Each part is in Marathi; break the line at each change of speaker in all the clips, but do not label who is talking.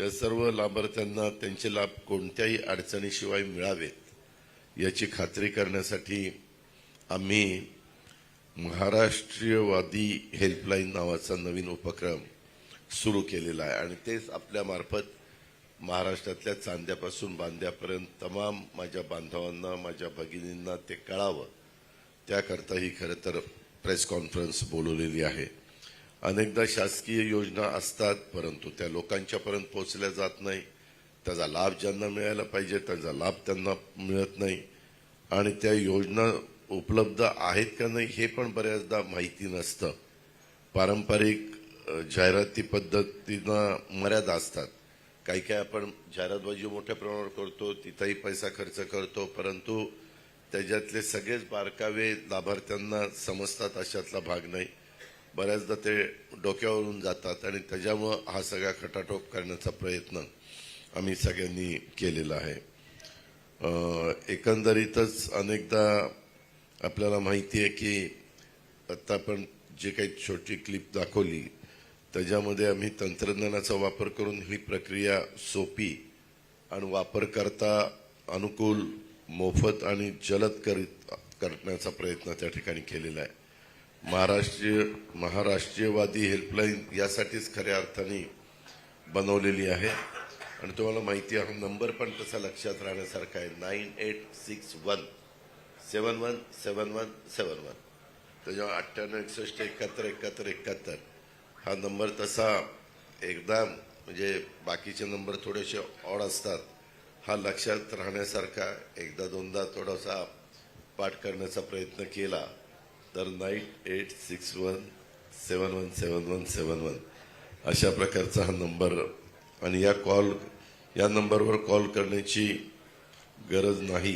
या सर्व लाभार्थ्यांना त्यांचे लाभ कोणत्याही अडचणीशिवाय मिळावेत याची खात्री करण्यासाठी आम्ही महाराष्ट्रीयवादी हेल्पलाईन नावाचा नवीन उपक्रम सुरू केलेला आहे. आणि तेच आपल्यामार्फत महाराष्ट्रातल्या चांद्यापासून बांद्यापर्यंत तमाम माझ्या बांधवांना माझ्या भगिनींना ते कळावं. त्याकरता ही खरं तर प्रेस कॉन्फरन्स बोलवलेली आहे. अनेकदा शासकीय योजना असतात परंतु त्या लोकांच्यापर्यंत पोहोचल्या जात नाही. त्याचा लाभ ज्यांना मिळायला पाहिजे त्याचा लाभ त्यांना मिळत नाही. आणि त्या योजना उपलब्ध आहेत का नाही हे पण बऱ्याचदा माहिती नसतं. पारंपरिक जाहिराती पद्धतीनं मर्यादा असतात. काही काही आपण जाहिरातबाजी मोठ्या प्रमाणावर करतो तिथंही पैसा खर्च करतो परंतु त्याच्यातले सगळेच बारकावे लाभार्थ्यांना समजतात अशातला भाग नाही. बऱ्याचदा ते डोक्यावरून जातात आणि त्याच्यामुळं हा सगळा खटाटोप करण्याचा प्रयत्न आम्ही सगळ्यांनी केलेला आहे. एकंदरीतच अनेकदा आपल्याला माहिती आहे की आत्ता आपण जे काही छोटी क्लिप दाखवली त्याच्यामध्ये आम्ही तंत्रज्ञानाचा वापर करून ही प्रक्रिया सोपी आणि वापरकर्ता अनुकूल मोफत आणि जलद करीत करण्याचा प्रयत्न त्या ठिकाणी केलेला आहे. महाराष्ट्रीय महाराष्ट्रीयवादी हेल्पलाईन यासाठीच खऱ्या अर्थाने बनवलेली आहे. आणि तुम्हाला माहिती आहे हा नंबर पण तसा लक्षात राहण्यासारखा आहे. Nine eight six one seven one seven one seven one. त्याच्यामुळे अठ्ठ्याण्णव एकसष्ट एकाहत्तर एकाहत्तर एकाहत्तर हा नंबर तसा एकदा म्हणजे बाकीचे नंबर थोडेसे ऑड असतात हा लक्षात राहण्यासारखा एकदा दोनदा थोडासा पाठ करण्याचा प्रयत्न केला. तर nine eight six one seven one seven one seven one अशा प्रकारचा हा नंबर आणि या कॉल या नंबरवर कॉल करण्याची गरज नाही.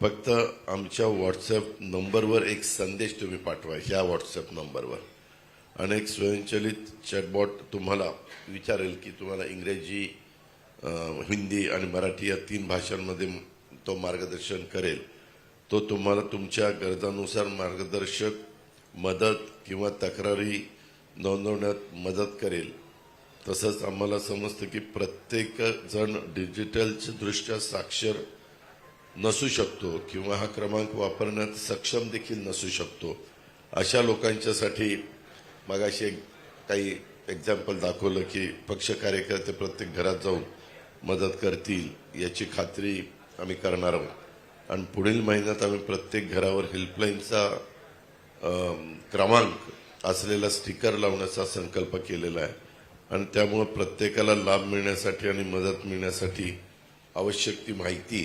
फक्त आमच्या व्हॉट्सअप नंबरवर एक संदेश तुम्ही पाठवा ह्या व्हॉट्सअप नंबरवर. आणि एक स्वयंचलित चॅटबॉट तुम्हाला विचारेल की तुम्हाला इंग्रजी हिंदी आणि मराठी या तीन भाषांमध्ये तो मार्गदर्शन करेल. तो तुम्हाला तुमच्या गरजानुसार मार्गदर्शक मदत किंवा तक्रारी नोंदवण्यात मदत करेल. तसंच आम्हाला समजतं की प्रत्येक जण डिजिटलच्या दृष्ट्या साक्षर नसू शकतो किंवा हा क्रमांक वापरण्यात सक्षम देखील नसू शकतो. अशा लोकांच्यासाठी मगाशी एक काही एक्झाम्पल दाखवलं की पक्ष कार्यकर्ते प्रत्येक घरात जाऊन मदत करतील याची खात्री आम्ही करणार आहोत. आणि पुढील महिन्यात आम्ही प्रत्येक घरावर हेल्पलाईनचा क्रमांक असलेला स्टिकर लावण्याचा संकल्प केलेला आहे. आणि त्यामुळं प्रत्येकाला लाभ मिळण्यासाठी आणि मदत मिळण्यासाठी आवश्यक ती माहिती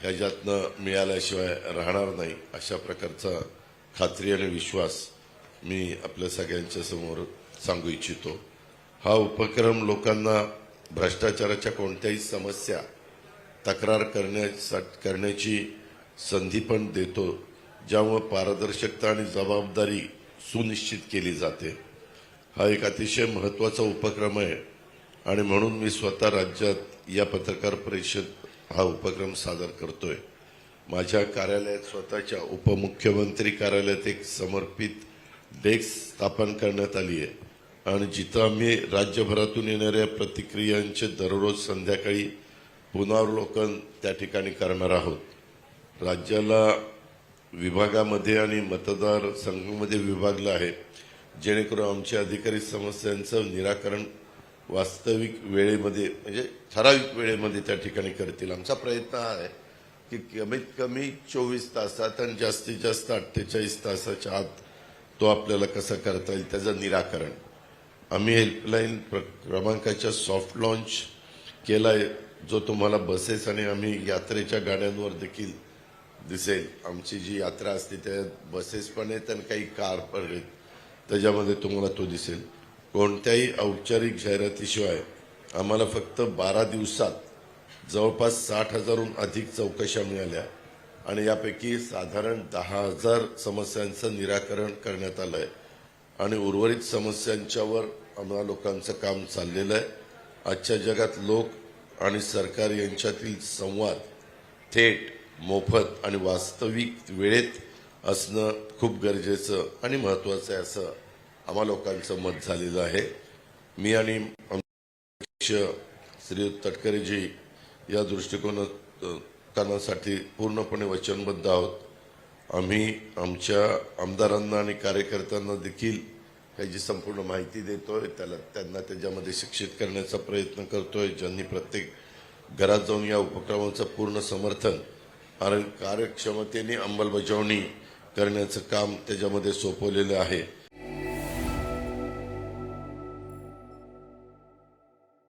ह्याच्यातनं मिळाल्याशिवाय राहणार नाही अशा प्रकारचा खात्री आणि विश्वास मी आपल्या सगळ्यांच्या समोर सांगू इच्छितो. हा उपक्रम लोकांना भ्रष्टाचाराच्या कोणत्याही समस्या तक्रार करण्यासा करण्याची संधी पण देतो ज्यामुळे पारदर्शकता आणि जबाबदारी सुनिश्चित केली जाते. हा एक अतिशय महत्त्वाचा उपक्रम आहे आणि म्हणून मी स्वतः राज्यात या पत्रकार परिषद हा उपक्रम सादर करतोय. माझ्या कार्यालयात स्वतःच्या उपमुख्यमंत्री कार्यालयात एक समर्पित डेस्क स्थापन करण्यात आली आहे. आणि जिथं आम्ही राज्यभरातून येणाऱ्या प्रतिक्रियांचे दररोज संध्याकाळी पुनरावलोकन त्या ठिकाणी करणार आहोत. राज्याला विभागामध्ये आणि मतदार संघामध्ये विभागलं आहे. जेणेकरून आमचे अधिकारी समस्यांचं निराकरण वास्तविक वेळेमध्ये म्हणजे ठराविक वेळेमध्ये त्या ठिकाणी करतील. आमचा प्रयत्न हा आहे की कमीत कमी चोवीस तासात आणि जास्तीत जास्त अठ्ठेचाळीस तासाच्या आत तो आपल्याला कसा करता येईल त्याचं निराकरण. आम्ही हेल्पलाईन प्र- क्रमांकाच्या सॉफ्ट लॉन्च आहे जो तुम्हाला बसेस आणि आम्ही यात्रेच्या गाड्यांवर देखील दिसेल. आमची जी यात्रा असते त्यात बसेस पण आहेत आणि काही कार पण आहेत. त्याच्यामध्ये तुम्हाला तो दिसेल. कोणत्याही औपचारिक जाहिरातीशिवाय आम्हाला फक्त बारा दिवसात जवळपास साठ हजारहून अधिक चौकशा मिळाल्या आणि यापैकी साधारण दहा हजार समस्यांचं निराकरण करण्यात आलं आहे आणि उर्वरित समस्यांच्यावर आम्हाला लोकांचं काम चाललेलं आहे. आजच्या जगात लोक आणि सरकार यांच्यातील संवाद थेट मोफत आणि वास्तविक वेळेत असणं खूप गरजेचं आणि महत्वाचं आहे असं आम्हा लोकांचं मत झालेलं आहे. मी आणि अध्यक्ष श्री तटकरेजी या दृष्टिकोनासाठी पूर्णपणे वचनबद्ध आहोत. आम्ही आमच्या आमदारांना आणि कार्यकर्त्यांना देखील ह्याची संपूर्ण माहिती देतोय. त्याला त्यांना त्याच्यामध्ये शिक्षित करण्याचा प्रयत्न करतोय. ज्यांनी प्रत्येक घरात जाऊन या उपक्रमाचं पूर्ण समर्थन कारण कार्यक्षमतेने अंमलबजावणी करण्याचं काम त्याच्यामध्ये सोपवलेलं आहे.